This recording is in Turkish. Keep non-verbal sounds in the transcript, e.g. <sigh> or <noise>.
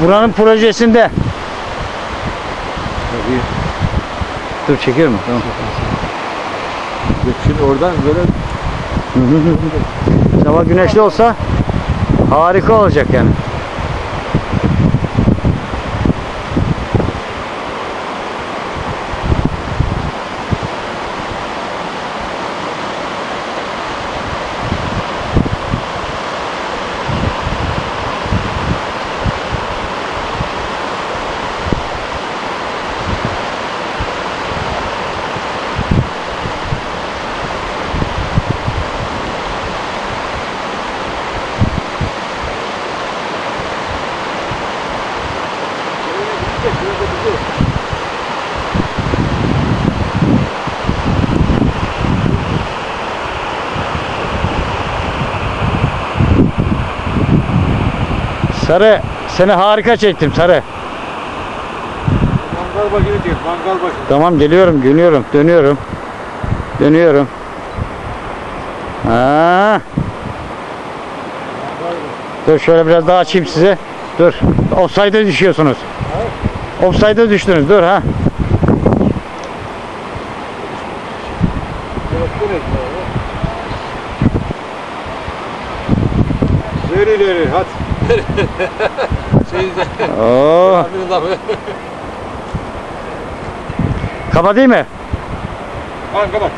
Buranın projesinde. Dur çekiyorum. Tamam. Şimdi oradan böyle Hava güneşli olsa harika olacak yani. Sarı seni harika çektim Sarı. mangal başını çek. Mangal başını. Tamam geliyorum, dönüyorum, dönüyorum. Dönüyorum. Ha. Dur şöyle biraz daha açayım size. Dur. Offside'e düşüyorsunuz. Offside'e düştünüz. Dur ha. İleri ileri hadi. Şeyde. <laughs> Oo. Değil mi? Kanka bak.